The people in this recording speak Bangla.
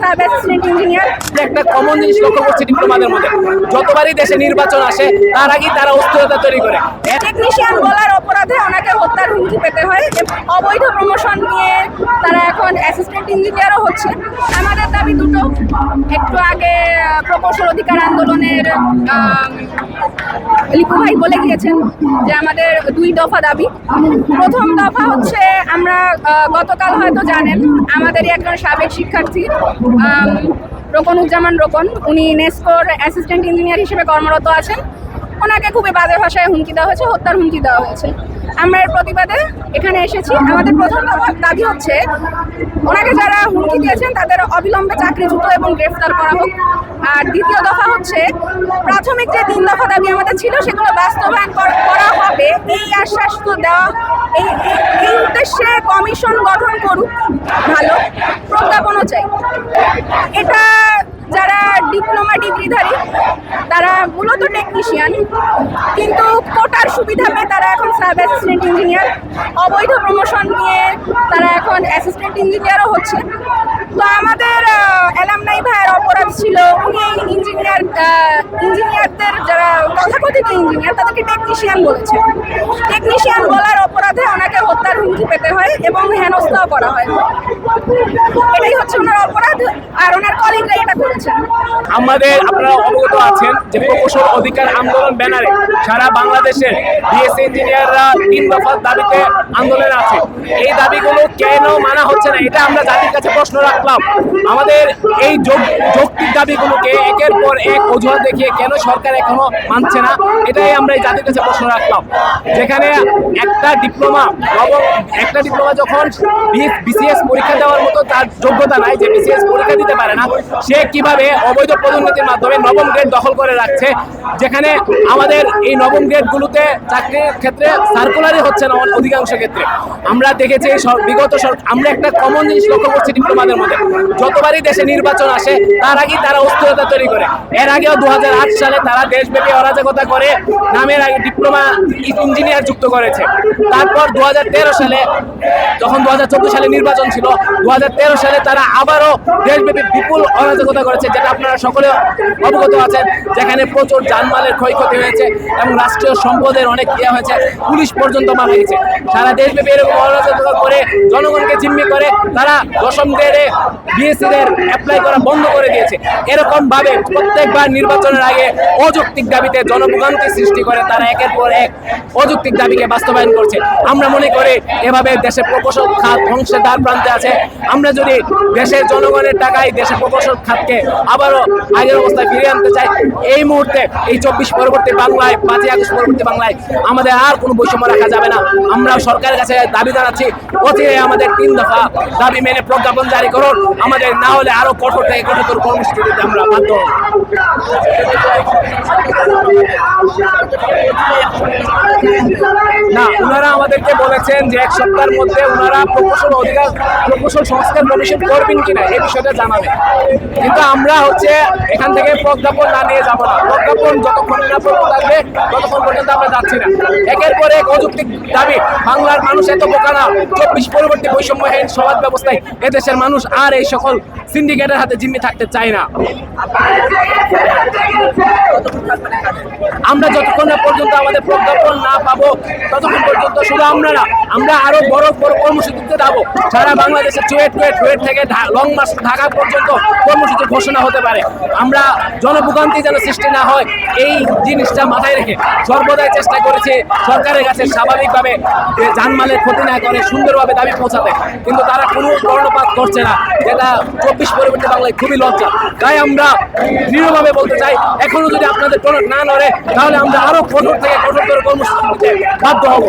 Sub assistant engineer. একটা কমন জিনিস লক্ষ্য করছি ডিপ্লোমাদের মধ্যে। যতবারই দেশে নির্বাচন আসে তার আগেই তারা অস্থিরতা তৈরি করে। টেকনিশিয়ান বলার অপরাধে ওনাকে হত্যার হুমকি পেতে হয়। অবৈধ প্রমোশন নিয়ে তারা এখন অ্যাসিস্ট্যান্ট ইঞ্জিনিয়ারও হচ্ছে। আমাদের দাবি দুটো। একটু আগে প্রকৌশল অধিকার আন্দোলনের আম, লিপু ভাই বলে গিয়েছেন যে আমাদের দুই দফা দাবি। প্রথম দফা হচ্ছে আমরা গতকাল হয়তো জানেন আমাদেরই একজন সাবেক শিক্ষার্থী রোকনুজ্জামান রোকন উনি নেস্কোর অ্যাসিস্ট্যান্ট ইঞ্জিনিয়ার হিসেবে কর্মরত আছেন। ওনাকে খুবই বাজে ভাষায় হুমকি দেওয়া হয়েছে, হত্যার হুমকি দেওয়া হয়েছে। আমরা এর প্রতিবাদে এখানে এসেছি। আমাদের প্রথম দাবি হচ্ছে, ওনাকে যারা হুমকি দিয়েছেন, তাদের অবিলম্বে চাকরিচ্যুত এবং গ্রেফতার করা হোক। আর দ্বিতীয় দফা হচ্ছে, প্রাথমিক যে তিন দফা দাবি আমাদের ছিল, সেগুলো বাস্তবায়ন করা হবে। এই আশ্বাস তো দেওয়া, এই- এই উদ্দেশ্যে কমিশন গঠন করুক, ভালো প্রজ্ঞাপনও চাই। এটা যারা ডিপ্লোমা ডিগ্রিধারী, তারা মূলত টেকনিশিয়ান কিন্তু কোটার সুবিধা পেয়ে তারা এখন সাব অ্যাসিস্ট্যান্ট ইঞ্জিনিয়ার অবৈধ প্রমোশন নিয়ে তারা এখন অ্যাসিস্ট্যান্ট ইঞ্জিনিয়ারও হচ্ছে। তো আমাদের অ্যালামনাই ভাইয়ের অপরাধ ছিল, উনি ইঞ্জিনিয়ার ইঞ্জিনিয়ারদের যারা তথাকথিত ইঞ্জিনিয়ার তাদেরকে টেকনিশিয়ান বলেছে। টেকনিশিয়ান বলার অপরাধে ওনাকে হত্যার হুমকি পেতে হয় এবং হেনস্থাও করা হয়। এটাই হচ্ছে ওনার অপরাধ আর ওনার কলিগরা এটা করেছেন আমাদের আপনারা অবগত আছেন যে প্রকৌশল অধিকার আন্দোলন ব্যানারে সারা বাংলাদেশের বিএসসি ইঞ্জিনিয়াররা তিন দফার দাবিতে আন্দোলন আছে। এই দাবিগুলো কেন মানা হচ্ছে না? এটা আমরা জাতির কাছে প্রশ্ন রাখলাম। আমাদের এই যোগ যৌক্তিক দাবিগুলোকে একের পর এক অজুহাত দেখিয়ে কেন সরকার এখনও মানছে না, এটাই আমরা এই জাতির কাছে প্রশ্ন রাখলাম। যেখানে একটা ডিপ্লোমা একটা ডিপ্লোমা যখন বিসিএস পরীক্ষা দেওয়ার মতো তার যোগ্যতা নাই, যে বিসিএস পরীক্ষা দিতে পারে না, সে কীভাবে অবৈধ পদোন্নতির মাধ্যমে নবম গ্রেড দখল করে রাখছে? যেখানে আমাদের এই নবম গ্রেডগুলোতে চাকরির ক্ষেত্রে সার্কুলারই হচ্ছে না অধিকাংশ ক্ষেত্রে। আমরা দেখেছি বিগত আমরা একটা কমন জিনিস লক্ষ্য করছি ডিপ্লোমাদের মধ্যে। যতবারই দেশে নির্বাচন আসে, তার আগেই তারা অস্থিরতা তৈরি করে। এর আগেও দু হাজার আট সালে তারা দেশব্যাপী অরাজকতা করে নামের আগে ডিপ্লোমা ইঞ্জিনিয়ার যুক্ত করেছে। তারপর দু হাজার তেরো সালে, যখন দু হাজার চোদ্দ সালে নির্বাচন ছিল দু হাজার তেরো সালে তারা আবারও দেশব্যাপী বিপুল অরাজকতা করেছে, যেটা আপনারা সকলে অবগত আছেন, যেখানে প্রচুর জানমালের ক্ষয়ক্ষতি হয়েছে এবং রাষ্ট্রীয় সম্পদের অনেক ইয়ে হয়েছে, পুলিশ পর্যন্ত মারা গেছে সারা দেশব্যাপী এরকম অরাজকতা করে, জনগণকে জিম্মি করে, তারা দশম গ্রেডে বিএসসিদের অ্যাপ্লাই করা বন্ধ করে দিয়েছে। এরকম ভাবে প্রত্যেকবার নির্বাচনের আগে অযৌক্তিক দাবিতে জনভোগান্তি সৃষ্টি করে, তারা একের পর এক অযৌক্তিক দাবিকে বাস্তবায়ন করছে। আমরা মনে করি এভাবে দেশের প্রকৌশল খাত ধ্বংসের দ্বার প্রান্তে আছে। আমরা যদি দেশের জনগণের টাকায় দেশের প্রকৌশল খাতকে আবারও আগের অবস্থায় ফিরিয়ে আনতে চাই, এই মুহূর্তে এই চব্বিশ পরবর্তী বাংলায়, পাঁচই আগস্ট পরবর্তী বাংলায় আমাদের আর কোনো বৈষম্য রাখা যাবে না। আমরা সরকারের কাছে দাবি জানাচ্ছি, অচিরে আমাদের তিন দফা দাবি মেনে প্রজ্ঞাপন জারি করুন। আমাদের না হলে আরও কঠোর থেকে কঠোর কর্মসূচি দিতে আমরা বাধ্য। না ওনারা আমাদেরকে বলেছেন যে এক সপ্তাহের মধ্যে ওনারা প্রকৌশল অধিকার প্রকৌশল সংস্কার কমিশন করবেন কিনা এই বিষয়টা জানাবেন। কিন্তু আমরা হচ্ছে এখান থেকে প্রজ্ঞাপন না নিয়ে যাব না। প্রজ্ঞাপন যতক্ষণ না পর্যন্ত ততক্ষণ পর্যন্ত আমরা যাচ্ছি না। একের পর এক অযৌক্তিক দাবি বাংলার মানুষ এত বোকা না চব্বিশ পরবর্তী বৈষম্যহীন সমাজ ব্যবস্থায় এদেশের মানুষ আর এই সকল সিন্ডিকেটের হাতে জিম্মি থাকতে চায় না। আমরা যতক্ষণ না পর্যন্ত আমাদের প্রজ্ঞাপন না পাবো, ততক্ষণ পর্যন্ত শুধু আমরা না, আমরা আরও বড় বড় কর্মসূচিতে যাব। সারা বাংলাদেশের চুয়েট টুয়েট টুয়েট থেকে লং মার্চ ঢাকা পর্যন্ত কর্মসূচির ঘোষণা হতে পারে। আমরা জনভোগান্তি যেন সৃষ্টি না হয়, এই জিনিসটা মাথায় রেখে সর্বদাই চেষ্টা করেছে সরকারের কাছে স্বাভাবিকভাবে যে জানমালের ক্ষতি না করে সুন্দরভাবে দাবি পৌঁছাতে। কিন্তু তারা কোনো কর্ণপাত করছে না, যেটা চব্বিশ পরবর্তী বাংলায় খুবই লজ্জা। তাই আমরা দৃঢ়ভাবে বলতে চাই, এখনও যদি আপনাদের টনক না নড়ে, তাহলে আমরা আরও কঠোর থেকে কঠোরতর কর্মসূচি বাধ্য হব।